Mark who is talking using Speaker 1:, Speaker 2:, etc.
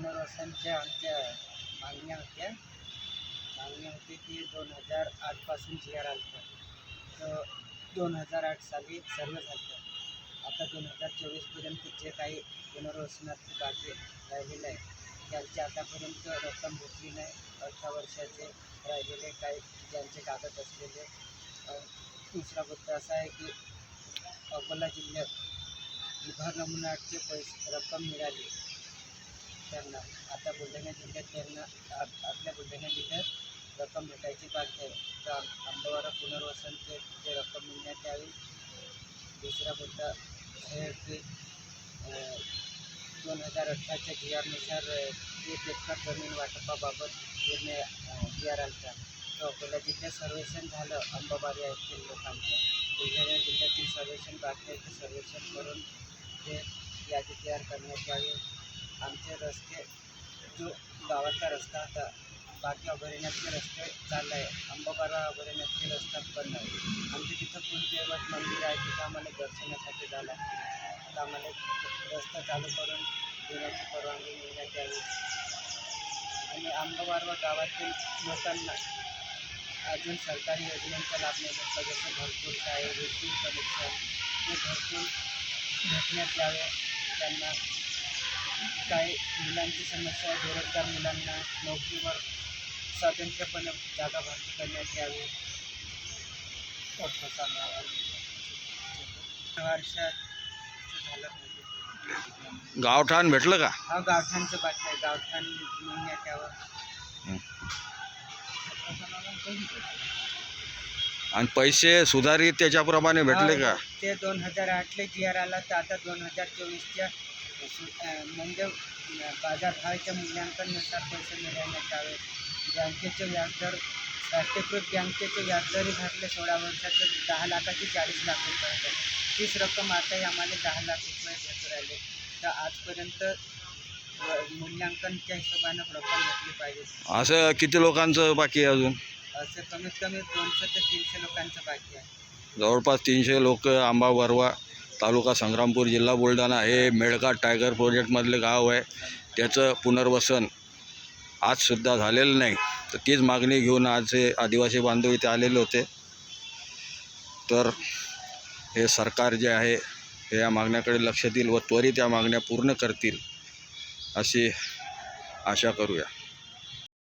Speaker 1: पुनर्वसनच्या आमच्या मागण्या होत्या. मागण्या होती की दोन हजार आठपासून जी आर आलं तर दोन हजार आठ साली सर्व झालं आता दोन हजार चोवीसपर्यंत जे काही पुनर्वसनात बाकी राहिलेलं आहे त्यांची आतापर्यंत रक्कम भेटली नाही. अठरा वर्षाचे राहिलेले काही ज्यांचे कागद असलेले. दुसरा मुद्दा असा आहे की अकोला जिल्ह्यात विभाग नमुनाचे आठचे पैसे रक्कम मिळाली. त्यांना आता बुलढाणा जिल्ह्यात त्यांना आप- आपल्या बुलढाणा जिल्ह्यात रक्कम भेटायची बाकी आहे. तर आंबेवारा पुनर्वसनचे ते रक्कम मिळण्यात यावी. दुसरा मुद्दा हे की दोन हज़ार अठराच्या जी आरनुसार एक एकर ज़मीन वाटपाबाबत निर्णय जी आर आलता तो अकोला जिल्ह्यात सर्वेक्षण झालं, अंबाबारी येथील लोकांचं बुलढाणा जिल्ह्यातील सर्वेक्षण बाकी आहे, ते सर्वेक्षण करून ते यादी तयार करण्यात यावी. आमचे रस्ते जो गावाचा रस्ता होता बाकी अभयारण्यातले रस्ते चालले. आहे अंबाबारा अभयारण्यातले रस्ता बंद आहे. आमच्या तिथं कुलदेवत मंदिर आहे तिथं आम्हाला दर्शनासाठी झालं लागते. आम्हाला रस्ता चालू करून देण्याची परवानगी मिळण्यात यावी. आणि अंबाबारवा गावातील लोकांना अजून सरकारी योजनांचा लाभ मिळतो. जसं भरपूर काय विद्युत कनेक्शन हे भरपूर भेटण्यात यावे. त्यांना काही मुलांची समस्या आहे बेरोजगार मुलांना नोकरीवर स्वतंत्रपणे जागा भरती करण्यात यावी. वर्षात झालं पाहिजे.
Speaker 2: गावठाण भेटलं का?
Speaker 1: हा गावठाणचं बाकी आहे. गावठाण मिळण्यात यावं.
Speaker 2: आणि पैसे सुधारित त्याच्याप्रमाणे भेटले का?
Speaker 1: ते दोन हजार आठले जी आर आला तर आता दोन हजार चोवीसच्या म्हणजे बाजारभावाच्या मूल्यांकनानुसार पैसे मिळवण्यात यावे. बँकेचे व्याजदर राष्ट्रीयकृत बँकेचे व्याजदरही भरले सोळा वर्षाचे दहा लाखाचे चाळीस लाख रुपये तीच रक्कम आताही आम्हाला दहा लाख रुपये भेटू राहिले. तर आजपर्यंत मूल्यांकनच्या हिशोबानं रक्कम भेटली पाहिजे.
Speaker 2: असं किती लोकांचं बाकी आहे अजून?
Speaker 1: असं कमीत कमी दोनशे ते तीनशे लोकांचं बाकी आहे.
Speaker 2: जवळपास तीनशे लोक आंबा वरवा तालुका संग्रामपूर जिल्हा बुलढाणा हे मेळघाट टायगर प्रोजेक्टमधले गाव आहे. त्याचं पुनर्वसन आजसुद्धा झालेलं नाही. तर तीच मागणी घेऊन आज हे आदिवासी बांधव इथे आलेले होते. तर हे सरकार जे आहे हे या मागण्याकडे लक्ष देईल व त्वरित या मागण्या पूर्ण करतील अशी आशा करूया.